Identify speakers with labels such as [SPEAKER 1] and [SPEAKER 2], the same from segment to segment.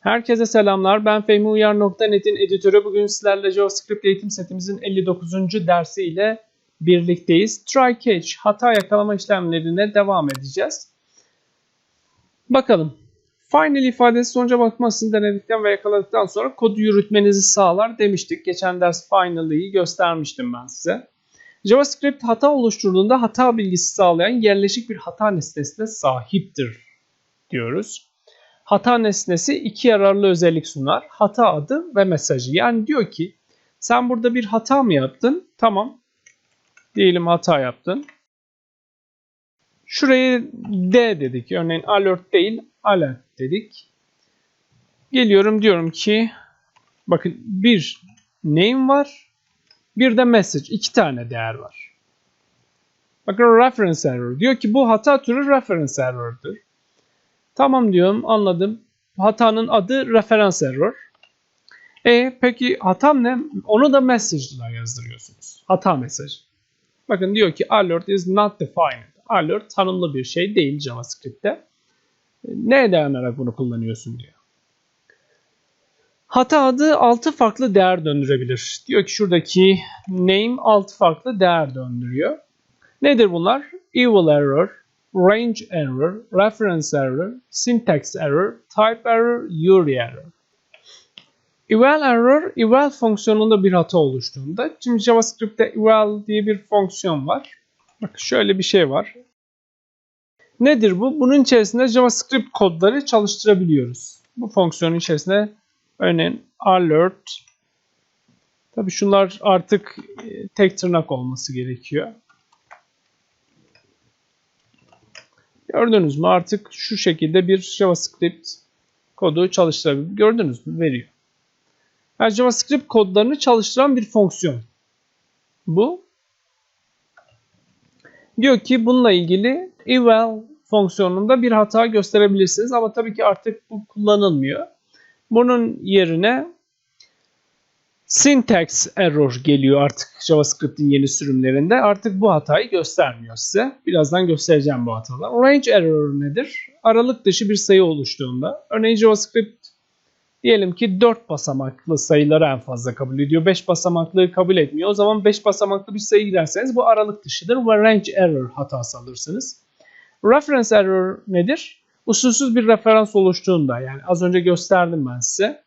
[SPEAKER 1] Herkese selamlar. Ben Fehmi Uyar.net'in editörü. Bugün sizlerle JavaScript eğitim setimizin 59. dersi ile birlikteyiz. Try catch, hata yakalama işlemlerine devam edeceğiz. Bakalım. Final ifadesi sonuca bakmasını denedikten ve yakaladıktan sonra kodu yürütmenizi sağlar demiştik. Geçen ders final'ı göstermiştim ben size. JavaScript hata oluşturduğunda hata bilgisi sağlayan yerleşik bir hata nesnesine sahiptir diyoruz. Hata nesnesi iki yararlı özellik sunar. Hata adı ve mesajı. Yani diyor ki sen burada bir hata mı yaptın? Tamam. Diyelim hata yaptın. Şuraya D dedik. Örneğin alert değil alert dedik. Geliyorum diyorum ki bakın bir name var. Bir de message. iki tane değer var. Bakın reference error. Diyor ki bu hata türü reference error'dır. Tamam diyorum anladım. Hatanın adı referans error. E peki hatam ne? Onu da message'la yazdırıyorsunuz. Hata mesajı. Bakın diyor ki alert is not defined. Alert tanımlı bir şey değil JavaScript'te. Neye dayanarak bunu kullanıyorsun diyor. Hata adı 6 farklı değer döndürebilir. Diyor ki şuradaki name 6 farklı değer döndürüyor. Nedir bunlar? Evil error, range error, reference error, syntax error, type error, URI error. Eval error, eval fonksiyonunda bir hata oluştuğunda, şimdi JavaScript'te eval diye bir fonksiyon var. Bak şöyle bir şey var. Nedir bu? Bunun içerisinde JavaScript kodları çalıştırabiliyoruz. Bu fonksiyonun içerisinde örneğin alert, tabii şunlar artık e, tek tırnak olması gerekiyor. Gördünüz mü artık şu şekilde bir JavaScript kodu çalıştırabilir. Gördünüz mü? Veriyor. Yani JavaScript kodlarını çalıştıran bir fonksiyon. Bu. Diyor ki bununla ilgili eval fonksiyonunda bir hata gösterebilirsiniz ama tabii ki artık bu kullanılmıyor. Bunun yerine syntax error geliyor artık JavaScript'in yeni sürümlerinde. Artık bu hatayı göstermiyor size. Birazdan göstereceğim bu hataları. Range error nedir? Aralık dışı bir sayı oluştuğunda. Örneğin JavaScript diyelim ki 4 basamaklı sayıları en fazla kabul ediyor. 5 basamaklı kabul etmiyor. O zaman 5 basamaklı bir sayı girerseniz bu aralık dışıdır ve range error hatası alırsınız. Reference error nedir? Usulsüz bir referans oluştuğunda yani az önce gösterdim ben size.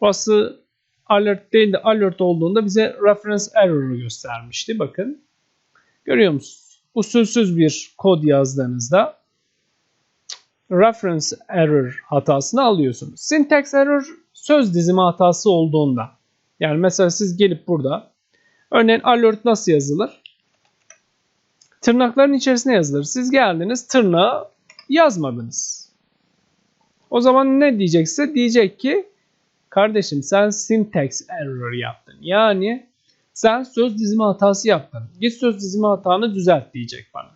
[SPEAKER 1] Burası alert değil de alert olduğunda bize reference error'ı göstermişti. Bakın. Görüyor musunuz? Usulsüz bir kod yazdığınızda reference error hatasını alıyorsunuz. Syntax error söz dizimi hatası olduğunda. Yani mesela siz gelip burada örneğin alert nasıl yazılır? Tırnakların içerisine yazılır. Siz geldiniz tırnağı yazmadınız. O zaman ne diyecekse diyecek ki Kardeşim sen syntax error yaptın. Yani sen söz dizimi hatası yaptın. Git söz dizimi hatanı düzelt diyecek bana.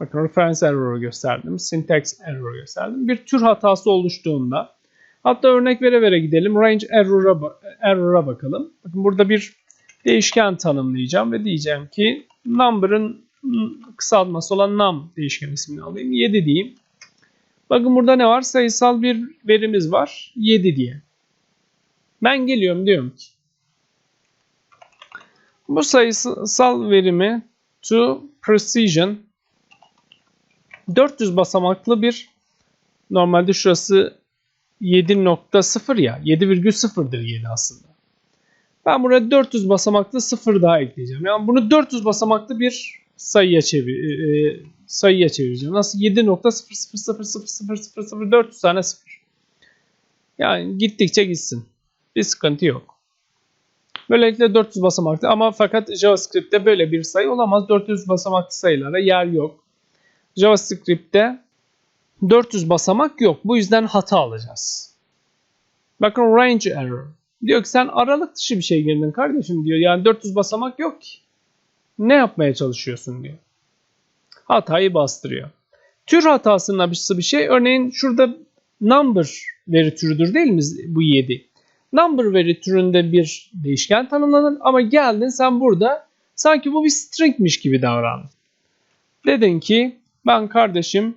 [SPEAKER 1] Bakın reference error'ı gösterdim. Syntax error gösterdim. Bir tür hatası oluştuğunda hatta örnek vere vere gidelim. Range error'a error'a bakalım. Bakın burada bir değişken tanımlayacağım ve diyeceğim ki number'ın kısaltması olan num değişken ismini alayım. 7 diyeyim. Bakın burada ne var? Sayısal bir verimiz var. 7 diye. Ben geliyorum diyorum ki bu sayısal verimi to precision 400 basamaklı bir normalde şurası 7.0 ya 7,0'dır 7 aslında. Ben buraya 400 basamaklı 0 daha ekleyeceğim. Yani bunu 400 basamaklı bir sayıya çevir e, sayıya çevireceğim. Nasıl 7.000000400 tane 0. Yani gittikçe gitsin. Bir sıkıntı yok. Böylelikle 400 basamaklı ama fakat JavaScript'te böyle bir sayı olamaz. 400 basamaklı sayılara yer yok. JavaScript'te 400 basamak yok. Bu yüzden hata alacağız. Bakın range error. Diyor ki sen aralık dışı bir şey girdin kardeşim diyor. Yani 400 basamak yok ki. Ne yapmaya çalışıyorsun diyor. Hatayı bastırıyor. Tür hatasının bir şey. Örneğin şurada number veri türüdür değil mi bu 7? Number veri türünde bir değişken tanımladın ama geldin sen burada sanki bu bir stringmiş gibi davrandın. Dedin ki ben kardeşim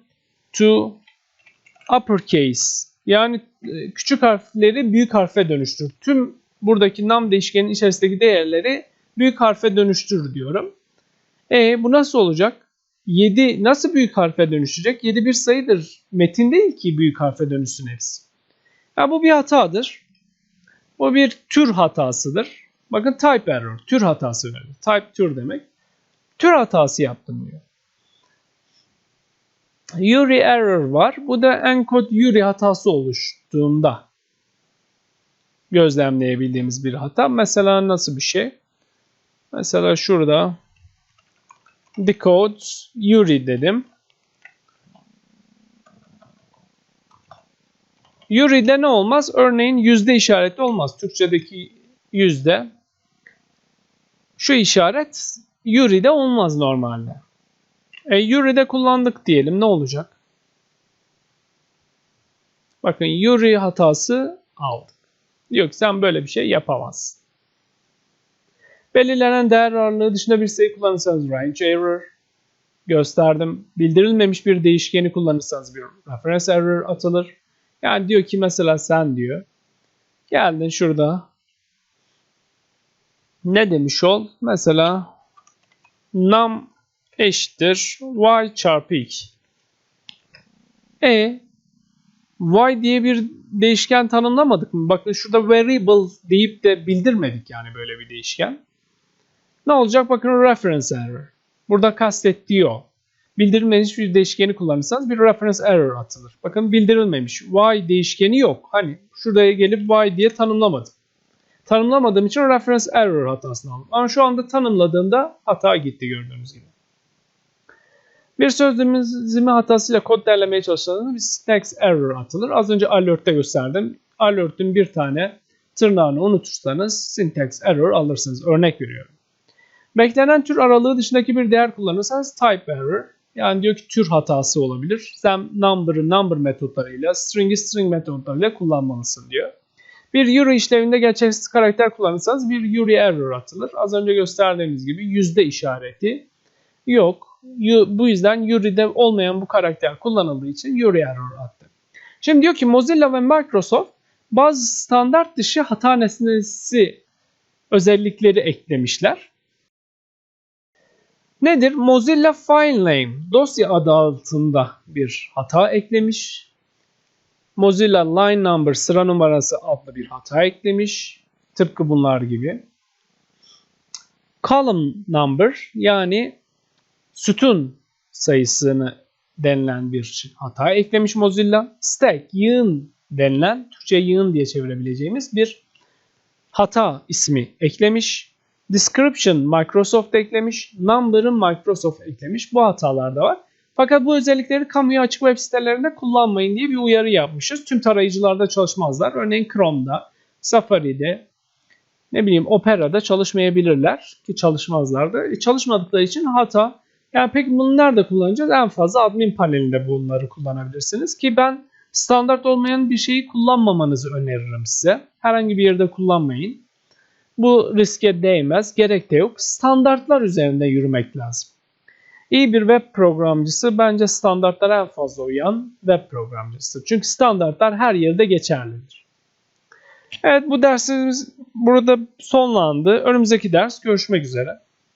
[SPEAKER 1] to uppercase Yani e, küçük harfleri büyük harfe dönüştür. Tüm buradaki num değişkenin içerisindeki değerleri büyük harfe dönüştür diyorum. E bu nasıl olacak? 7 nasıl büyük harfe dönüşecek? 7 bir sayıdır. Metin değil ki büyük harfe dönüşsün hepsi. Ya bu bir hatadır. Bu bir tür hatasıdır. Bakın type error. Tür hatası önemli. Type tür demek. Tür hatası yaptım diyor. URI error var. Bu da encode URI hatası oluştuğunda gözlemleyebildiğimiz bir hata. Mesela nasıl bir şey? Mesela şurada decode URI dedim. URI'de ne olmaz? Örneğin yüzde işareti olmaz. Türkçedeki yüzde. Şu işaret URI'de olmaz normalde. E, URI'de kullandık diyelim. Ne olacak? Bakın URI hatası aldık. Yok sen böyle bir şey yapamazsın. Belirlenen değer ağırlığı dışında bir sayı kullanırsanız range error gösterdim. Bildirilmemiş bir değişkeni kullanırsanız bir reference error atılır. Yani diyor ki mesela sen diyor. Geldin şurada. Ne demiş ol? Mesela num eşittir y çarpı 2. E y diye bir değişken tanımlamadık mı? Bakın şurada variable deyip de bildirmedik yani böyle bir değişken. Ne olacak? Bakın reference error. Burada kastettiği o. Bildirilmemiş bir değişkeni kullanırsanız bir reference error atılır. Bakın bildirilmemiş. Y değişkeni yok. Hani şuraya gelip y diye tanımlamadım. Tanımlamadığım için reference error hatasını aldım. Ama şu anda tanımladığımda hata gitti gördüğünüz gibi. Bir sözlüğümüzü hatasıyla kod derlemeye çalıştığınızda bir syntax error atılır. Az önce alert'te gösterdim. Alert'ün bir tane tırnağını unutursanız syntax error alırsınız. Örnek veriyorum. Beklenen tür aralığı dışındaki bir değer kullanırsanız type error. Yani diyor ki tür hatası olabilir. Sen number'ı number metotlarıyla, string'i string metotlarıyla kullanmalısın diyor. Bir URI işlevinde gerçeksiz karakter kullanırsanız bir URI error atılır. Az önce gösterdiğimiz gibi yüzde işareti yok. Bu yüzden URI'de olmayan bu karakter kullanıldığı için URI error attı. Şimdi diyor ki Mozilla ve Microsoft bazı standart dışı hata nesnesi özellikleri eklemişler. Nedir? Mozilla File Name dosya adı altında bir hata eklemiş. Mozilla Line Number sıra numarası adlı bir hata eklemiş. Tıpkı bunlar gibi. Column Number yani sütun sayısını denilen bir hata eklemiş Mozilla. Stack, yığın denilen, Türkçe yığın diye çevirebileceğimiz bir hata ismi eklemiş. Description Microsoft eklemiş. Number'ı Microsoft eklemiş. Bu hatalar da var. Fakat bu özellikleri kamuya açık web sitelerinde kullanmayın diye bir uyarı yapmışız. Tüm tarayıcılarda çalışmazlar. Örneğin Chrome'da, Safari'de, ne bileyim Opera'da çalışmayabilirler ki çalışmazlar da. E, çalışmadıkları için hata. Yani peki bunu nerede kullanacağız? En fazla admin panelinde bunları kullanabilirsiniz ki ben standart olmayan bir şeyi kullanmamanızı öneririm size. Herhangi bir yerde kullanmayın. Bu riske değmez, gerek de yok. Standartlar üzerinde yürümek lazım. İyi bir web programcısı bence standartlara en fazla uyan web programcısı. Çünkü standartlar her yerde geçerlidir. Evet bu dersimiz burada sonlandı. Önümüzdeki ders görüşmek üzere.